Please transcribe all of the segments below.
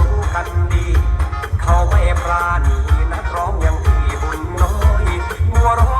รู้กันดี เขาไม่ปราณีนักร้องอย่างพี่บุญน้อยมัวร้อง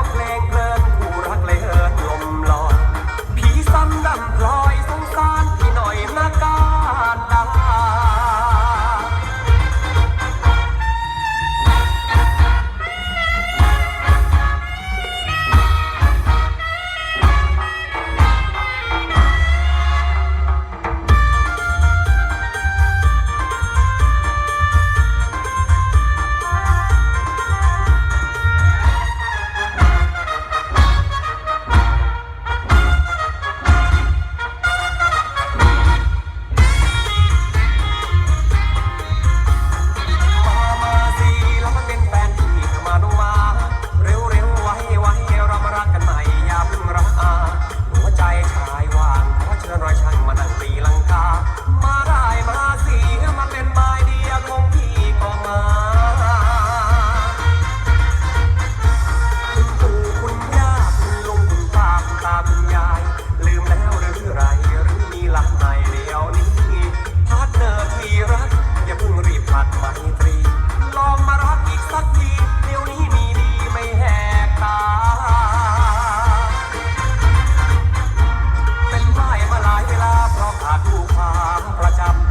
ประจำ